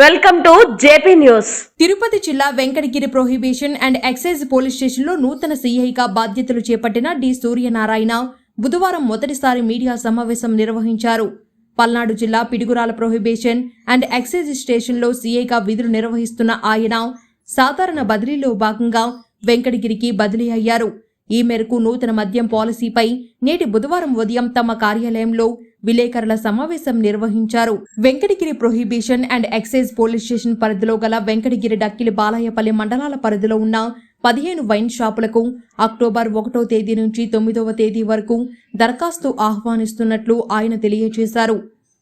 Welcome to JP news. Tirupati జిల్లా Venkatagiri prohibition and excise police స్టేషన్లో నూతన సీఐగా బాధ్యతలు చేపట్టిన డి సూర్యనారాయణ బుధవారం మొదటిసారి మీడియా సమావేశం నిర్వహించారు. పల్నాడు జిల్లా పిడుగురాల ప్రొహిబిషన్ అండ్ ఎక్సైజ్ స్టేషన్లో సీఐగా విధులు నిర్వహిస్తున్న ఆయన సాధారణ బదిలీలో భాగంగా వెంకటగిరికి బదిలీ అయ్యారు. ఈ మేరకు నూతన మద్యం పాలసీపై నేటి బుధవారం ఉదయం తమ కార్యాలయంలో విలేకరుల సమావేశం నిర్వహించారు. Venkatagiri prohibition and excise police station పరిధిలో గల వెంకటగిరి డక్కిలి బాలాయపల్లి మండలాల పరిధిలో ఉన్న పదిహేను వైన్ షాపులకు అక్టోబర్ ఒకటో తేదీ నుంచి తొమ్మిదవ తేదీ వరకు దరఖాస్తు ఆహ్వానిస్తున్నట్లు ఆయన తెలియజేశారు.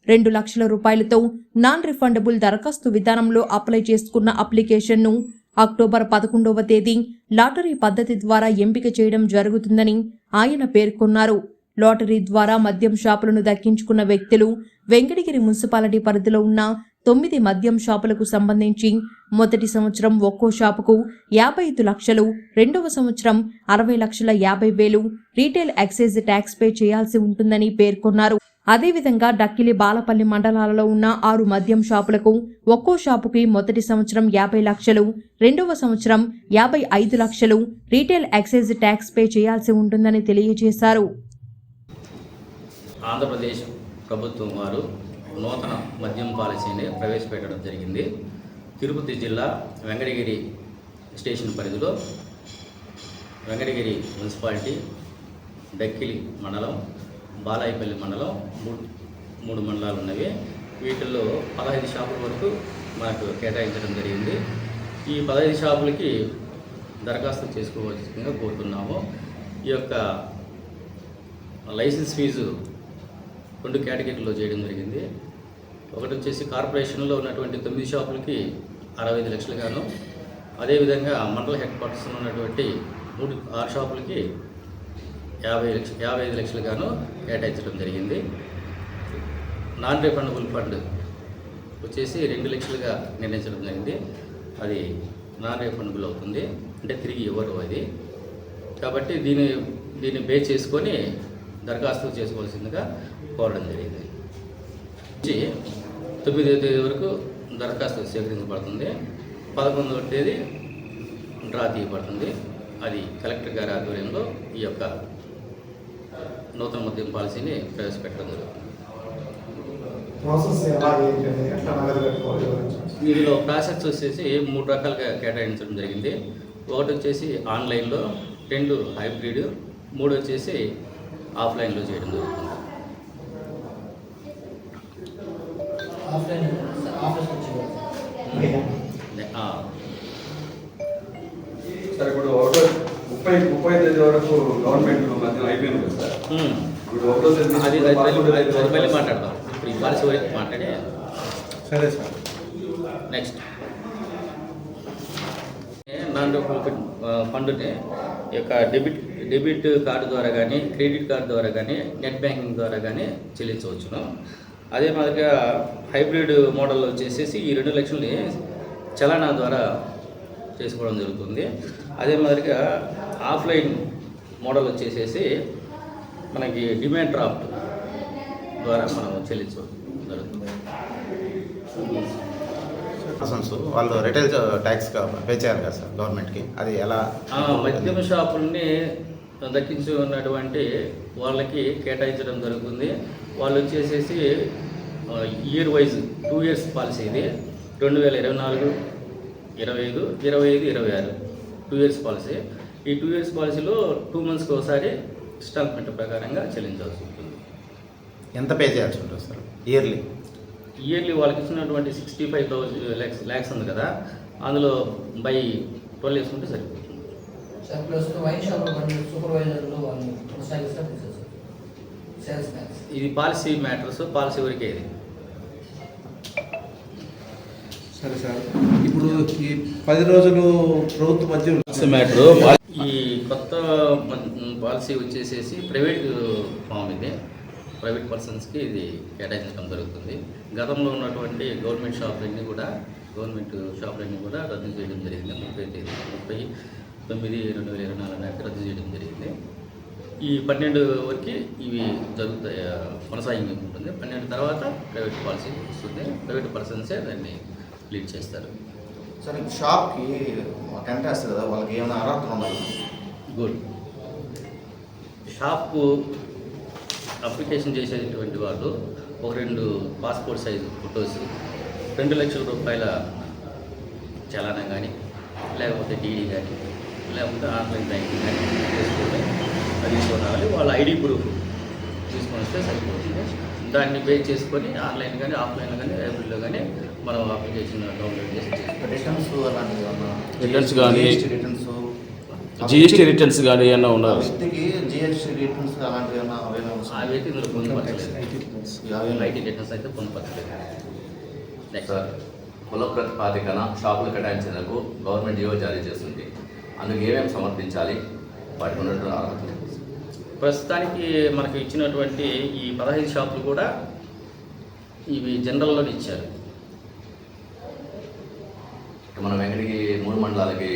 రెండు లక్షల రూపాయలతో నాన్ రిఫండబుల్ దరఖాస్తు విధానంలో అప్లై చేసుకున్న అప్లికేషన్ను అక్టోబర్ పదకొండవ తేదీ లాటరీ పద్ధతి ద్వారా ఎంపిక చేయడం జరుగుతుందని ఆయన పేర్కొన్నారు. లాటరీ ద్వారా మద్యం షాపులను దక్కించుకున్న వ్యక్తులు వెంకటగిరి మున్సిపాలిటీ పరిధిలో ఉన్న తొమ్మిది మద్యం షాపులకు సంబంధించి మొదటి సంవత్సరం ఒక్కో షాపుకు యాభై ఐదు లక్షలు రెండవ సంవత్సరం అరవై లక్షల యాభై వేలు రీటైల్ ఎక్సైజ్ ట్యాక్స్ పే చేయాల్సి ఉంటుందని పేర్కొన్నారు. అదేవిధంగా డక్కిలి బాలపల్లి మండలాలలో ఉన్న ఆరు మద్యం షాపులకు ఒక్కో షాపుకి మొదటి సంవత్సరం యాభై లక్షలు రెండవ సంవత్సరం యాభై ఐదు లక్షలు రీటైల్ ఎక్సైజ్ ట్యాక్స్ పే చేయాల్సి ఉంటుందని తెలియజేశారు. ఆంధ్రప్రదేశ్ ప్రభుత్వం వారు నూతన మద్యం పాలసీని ప్రవేశపెట్టడం జరిగింది. తిరుపతి జిల్లా వెంకటగిరి స్టేషన్ పరిధిలో వెంకటగిరి మున్సిపాలిటీ డక్కిలి మండలం బాలాయిపల్లి మండలం మూడు మూడు మండలాలు ఉన్నవి. వీటిల్లో పదహైదు షాపుల వరకు మనకు కేటాయించడం జరిగింది. ఈ పదహైదు షాపులకి దరఖాస్తు చేసుకోవాల్సిందిగా కోరుతున్నాము. ఈ యొక్క లైసెన్స్ ఫీజు రెండు కేటగిరీలో చేయడం జరిగింది. ఒకటి వచ్చేసి కార్పొరేషన్లో ఉన్నటువంటి తొమ్మిది షాపులకి అరవై ఐదు లక్షలు గాను అదేవిధంగా మండల హెడ్ క్వార్టర్స్లో ఉన్నటువంటి మూడు ఆరు షాపులకి యాభై లక్ష యాభై ఐదు లక్షలు గాను కేటాయించడం జరిగింది. నాన్ రిఫండబుల్ ఫండ్ వచ్చేసి రెండు లక్షలుగా నిర్ణయించడం జరిగింది. అది నాన్ రిఫండబుల్ అవుతుంది. అంటే తిరిగి ఇవ్వరు అది. కాబట్టి దీన్ని దీన్ని బేస్ చేసుకొని దరఖాస్తు చేసుకోవాల్సిందిగా కోరడం జరిగింది. నుంచి తొమ్మిదో తేదీ వరకు దరఖాస్తు స్వీకరించబడుతుంది పదకొండవ తేదీ డ్రా తీయబడుతుంది. అది కలెక్టర్ గారి ఆధ్వర్యంలో ఈ యొక్క నూతన మద్యం పాలసీని ప్రవేశపెట్టడం జరుగుతుంది. ఇందులో ప్రాసెస్ వచ్చేసి మూడు రకాలుగా కేటాయించడం జరిగింది. ఒకటి వచ్చేసి ఆన్లైన్లో రెండు హైబ్రిడ్ మూడు వచ్చేసి ఆఫ్లైన్లో చేయడం జరుగుతుంది. సార్ ఇప్పుడు ఒకటో ముప్పై ముప్పై తేదీ వరకు గవర్నమెంట్ మధ్య అయిపోయింది కదా సార్. ఇప్పుడు ఒకటో తేదీ అది మళ్ళీ మాట్లాడదాం. ఇప్పుడు ఈ పాలసీ వరకు మాట్లాడి. సరే సార్. నెక్స్ట్. నాన్ ప్రాఫిట్ ఫండ్ని యొక్క డెబిట్ డెబిట్ కార్డు ద్వారా కానీ క్రెడిట్ కార్డు ద్వారా కానీ నెట్ బ్యాంకింగ్ ద్వారా కానీ చెల్లించవచ్చును. అదే మాదిరిగా హైబ్రిడ్ మోడల్ వచ్చేసేసి ఈ రెండు లక్షల్ని చలానా ద్వారా చేసుకోవడం జరుగుతుంది. అదే మాదిరిగా ఆఫ్లైన్ మోడల్ వచ్చేసేసి మనకి డిమాండ్ డ్రాఫ్ట్ ద్వారా మనం చెల్లించడం జరుగుతుంది. పర్సన్స్ వాళ్ళు రిటైల్ ట్యాక్స్ పే చేయాలి కదా సార్ గవర్నమెంట్కి అది ఎలా? మద్యం షాపుల్ని దక్కించి ఉన్నటువంటి వాళ్ళకి కేటాయించడం జరుగుతుంది. వాళ్ళు వచ్చేసేసి year wise two years policy ఇది. రెండు వేల ఇరవై నాలుగు ఇరవై ఐదు ఇరవై ఐదు ఇరవై ఆరు. టూ ఇయర్స్ పాలసీ ఈ టూ ఇయర్స్ పాలసీలో టూ మంత్స్కి ఒకసారి ఇన్స్టాల్మెంట్ ప్రకారంగా చెల్లించాల్సి ఉంటుంది. ఎంత పే చేయాల్సి ఉంటుంది సార్? ఇయర్లీ ఇయర్లీ వాళ్ళకి ఇచ్చినటువంటి sixty five thousand lakhs lakhs ఉంది కదా. అందులో బై ట్వెల్వ్ వేసుకుంటే సరిపోతుంది. ఇది పాలసీ మ్యాటర్స్ పాలసీ వరకే ఇది. సరే సార్. ఇప్పుడు ఈ పది రోజులు ప్రభుత్వ మధ్య మ్యాటర్ ఈ కొత్త పాలసీ వచ్చేసేసి ప్రైవేట్ ఫామ్ ఇది. ప్రైవేట్ పర్సన్స్కి ఇది కేటాయించడం జరుగుతుంది. గతంలో ఉన్నటువంటి గవర్నమెంట్ షాపులన్నీ కూడా గవర్నమెంట్ షాపులన్నీ కూడా రద్దు చేయడం జరిగింది. ముప్పై తేదీ ముప్పై తొమ్మిది రెండు వేల ఇరవై నాలుగు నాటికి రద్దు చేయడం జరిగింది. ఈ పన్నెండు వరకు ఇవి జరుగుతాయి కొనసాగింపు ఉంటుంది పన్నెండు తర్వాత ప్రైవేట్ పాలసీ వస్తుంది. ప్రైవేట్ పర్సన్సే దాన్ని లీడ్ చేస్తారు. సార్ షాప్కి టెంట్ వేస్తారు కదా వాళ్ళకి ఏమైనా అర్హతలు ఉన్నాయి? గుడ్. షాప్కు అప్లికేషన్ చేసేటువంటి వాళ్ళు ఒక రెండు పాస్పోర్ట్ సైజు ఫొటోస్ రెండు లక్షల రూపాయల చలానా కానీ లేకపోతే డీడీ కానీ లేకపోతే ఆన్లైన్ బ్యాంకింగ్ కానీ చేసుకొని అది తీసుకొని రావాలి వాళ్ళ ఐడి ప్రూఫ్ తీసుకొని వస్తే సరిపోతుంది. దాన్ని పే చేసుకొని ఆన్లైన్ కానీ ఆఫ్లైన్ కానీ లైబ్రరీలో కానీ మనం అప్లికేషన్ డౌన్లోడ్ చేసి. రిటర్న్స్ Returns కానీ- రిటర్న్స్ జిఎస్టీ రిటర్న్స్ కానీ ఏమన్నా ఉన్నారు వ్యక్తికి జిఎస్టీ రిటర్న్స్ అలాంటివి ఏమన్నా అవేనా అవి అయితే ఇందులో పొందుపరచలేదు ఐటీ రిటర్న్స్ అయితే పొందుపరచలేదు నెక్స్ట్ కుల ప్రతిపాదికన షాపులు కేటాయించేందుకు గవర్నమెంట్ జీవో జారీ చేస్తుంది. అందుకు ఏమేమి సమర్పించాలి? వాటికి ఉన్నటువంటి అర్హతలు ప్రస్తుతానికి మనకు ఇచ్చినటువంటి ఈ పదహైదు షాపులు కూడా ఇవి జనరల్లో ఇచ్చారు. మన వెంకటకి మూడు మండలాలకి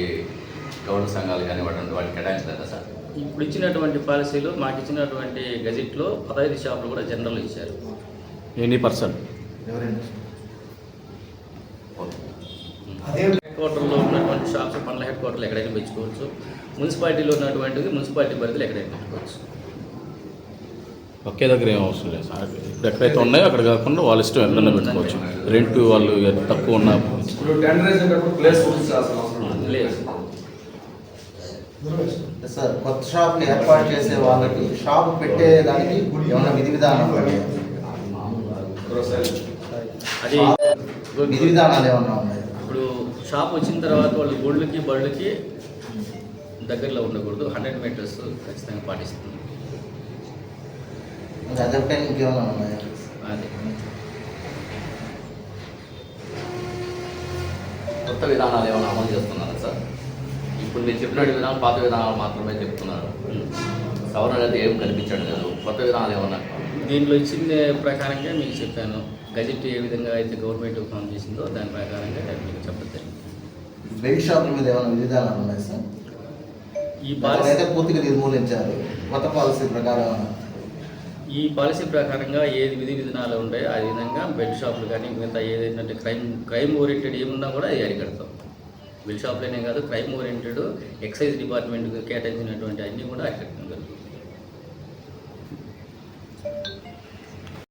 గౌరవ సంఘాలు కానీ వాటి వాటికి కేటాయించలేదా సార్? ఇప్పుడు ఇచ్చినటువంటి పాలసీలు మాకు ఇచ్చినటువంటి గజెట్లో పదహైదు షాపులు కూడా జనరల్ ఇచ్చారు. Any person? హెడ్ క్వార్టర్లో ఉన్నటువంటి షాప్స్ పండ్ల హెడ్ క్వార్టర్లు ఎక్కడైనా పెంచుకోవచ్చు. మున్సిపాలిటీలో ఉన్నటువంటిది మున్సిపాలిటీ పరిధిలో ఎక్కడైనా పెట్టుకోవచ్చు ఒకే దగ్గర ఏం అవసరం లేదు సార్. ఇప్పుడు ఎక్కడైతే ఉన్నాయో అక్కడ కాకుండా వాళ్ళ ఇష్టం ఎక్కడైనా పెట్టుకోవచ్చు. రెంట్ వాళ్ళు ఎంత తక్కువ ఉన్నా. లేదు. సార్ కొత్త షాప్ ఏర్పాటు చేసే వాళ్ళకి షాప్ పెట్టేదానికి ఏమైనా విధి విధానం. అది విధి విధానాలు ఏమన్నా ఉన్నాయి? ఇప్పుడు షాప్ వచ్చిన తర్వాత వాళ్ళు గుళ్ళకి బళ్ళకి దగ్గరలో ఉండకూడదు. హండ్రెడ్ మీటర్స్ ఖచ్చితంగా పాటిస్తుంది. అదొకటే ఇంకేమైనా ఉన్నాయా? అది. కొత్త విధానాలు ఏమైనా అమలు చేస్తున్నారా సార్ ఇప్పుడు మీరు చెప్పినట్టు విధానం పాత విధానాలు మాత్రమే చెప్తున్నారు. సవరణ అయితే ఏం కనిపించడం లేదు. కొత్త విధానాలు ఏమన్నా? దీంట్లో ఇచ్చిన ప్రకారంగా మీకు చెప్పాను. గజెట్ ఏ విధంగా అయితే గవర్నమెంట్ ఫామ్ చేసిందో దాని ప్రకారంగా మీకు చెప్పడం జరిగింది బెల్ట్ షాపుల మీద ఏమైనా విధి విధానాలు ఉన్నాయి సార్? ఈ పాలసీ అయితే పూర్తిగా నిర్మూలించారు. కొత్త పాలసీ ప్రకారం ఈ పాలసీ ప్రకారంగా ఏది విధి విధానాలు ఉంటాయో ఆ విధంగా బెడ్ షాపులు కానీ మిగతా ఏదైతే క్రైమ్ క్రైమ్ ఓరియంటెడ్ ఏమున్నా కూడా అది అరికడతాం. బెడ్ షాప్లోనే కాదు క్రైమ్ ఓరియంటెడ్ ఎక్సైజ్ డిపార్ట్మెంట్కి కేటాయించినటువంటి అన్నీ కూడా ఎఫెక్ట్ జరుగుతుంది